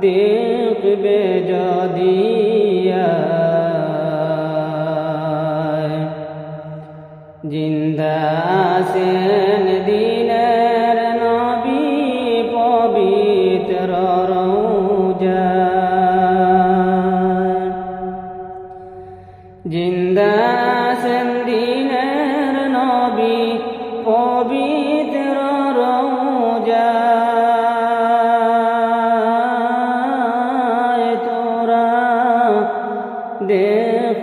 দেখবে যদি জিন্দাসেন দিনের নবী পবিত্র রৌজা। জিন্দাসেন দিনের নবী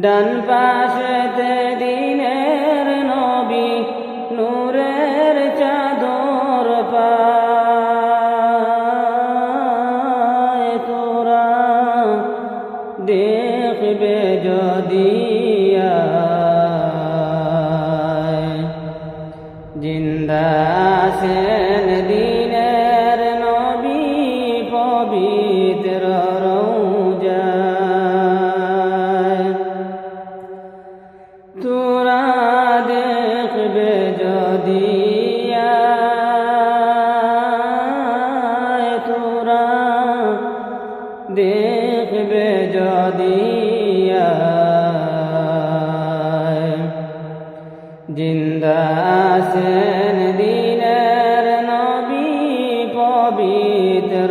ডান পাশেতে দিনের নবী নূরের চাদর পায় দেখবে যদি জিন্দা আছেন দিনের নবী পবিত্র যদি তোরা দেখবে যদি জিন্দা আছেন দিনের নবী পবিত্র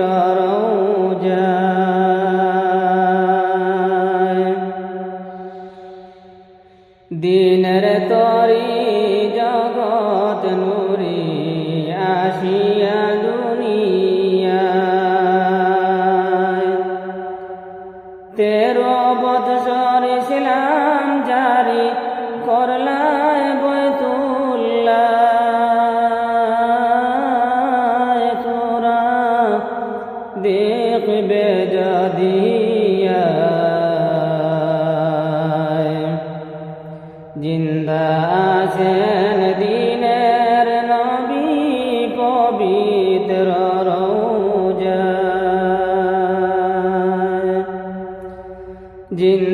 ইসলাম জারি করলায় বৈতুল্লা তোরা দেখবে যদি জিন্দা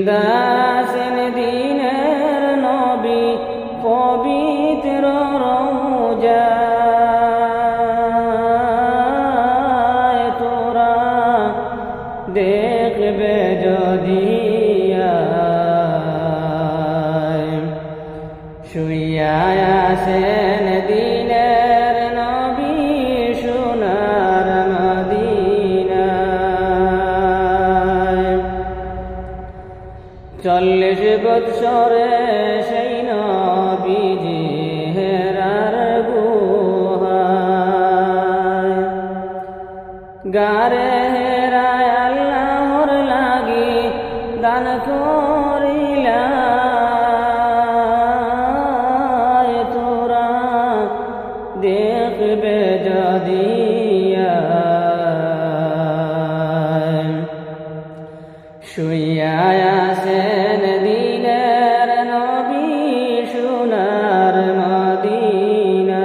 জিন্দা দিনের নবী পবিত্র রৌজায় তোরা দেখবে যদি শুইয়া আসেন চল্লিশ বৎসরে সেই নবীজি হেরার গুহায়। গারে হেরায় আল্লাহর লাগি দান করিলা শুইয়া আসেন দিনের নবী সোনার মদিনায়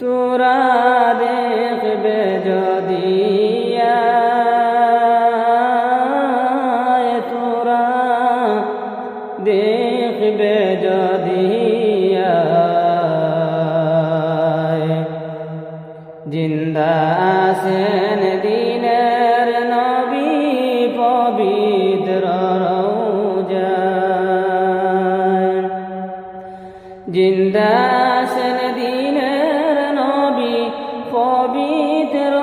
তোরা দেখবে যদি তোরা দেখবে আছেন দিনের নবী পবিত্র